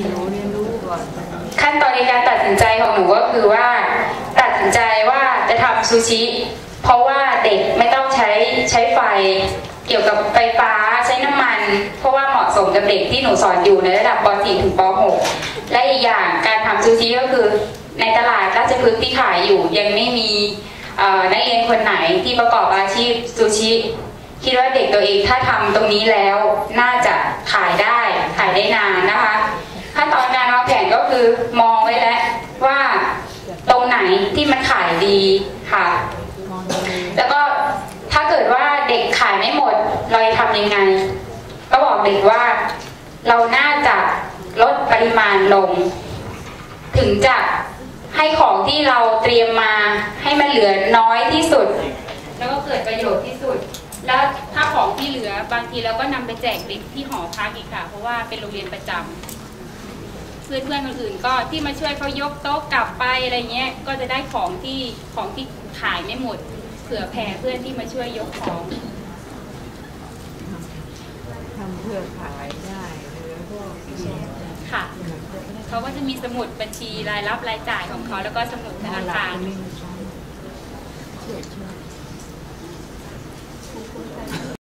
หนูเรียนรู้ก่อนขั้นตอนในการตัดสินใจของหนูก็คือว่า ตัดสินใจว่าจะทำซูชิ เพราะว่าเด็กไม่ต้องใช้ใช้ไฟ เกี่ยวกับไฟฟ้าใช้น้ำมัน เพราะว่าเหมาะสมกับเด็กที่หนูสอนอยู่ในระดับป .4 ถึงป .6 และอีกอย่างการทำซูชิก็คือในตลาดราชพฤกษ์ที่ขายอยู่ยังไม่มีนักเรียนคนไหนที่ประกอบอาชีพซูชิ คิดว่าเด็กตัวเองถ้าทำตรงนี้แล้วน่าจะขายได้ขายได้นานนะคะขั้นตอนการวางแผนก็ คือมองไว้แล้วว่าตรงไหนที่มันขายดีค่ะ แล้วก็ถ้าเกิดว่าเด็กขายไม่หมดเราจะทำยังไง ก็บอกเด็กว่าเราน่าจะลดปริมาณลง ถึงจะให้ของที่เราเตรียมมาให้มันเหลือน้อยที่สุด แล้วก็เกิดประโยชน์ที่สุด แล้วถ้าของที่เหลือบางทีเราก็นำไปแจกเด็กที่หอพักอีกค่ะ เพราะว่าเป็นโรงเรียนประจำ เพื่อนเพื่อนๆคนอื่นก็ที่มาช่วยเขายกโต๊ะกลับไปอะไรเงี้ยก็จะได้ของที่ของที่ขายไม่หมดเผื่อแผ่เพื่อนที่มาช่วยยกของทำเพื่อขายได้หรือพวกเนี่ยค่ะ เขาก็จะมีสมุดบัญชีรายรับรายจ่ายของเขาแล้วก็สมุดธหานาหลัคากร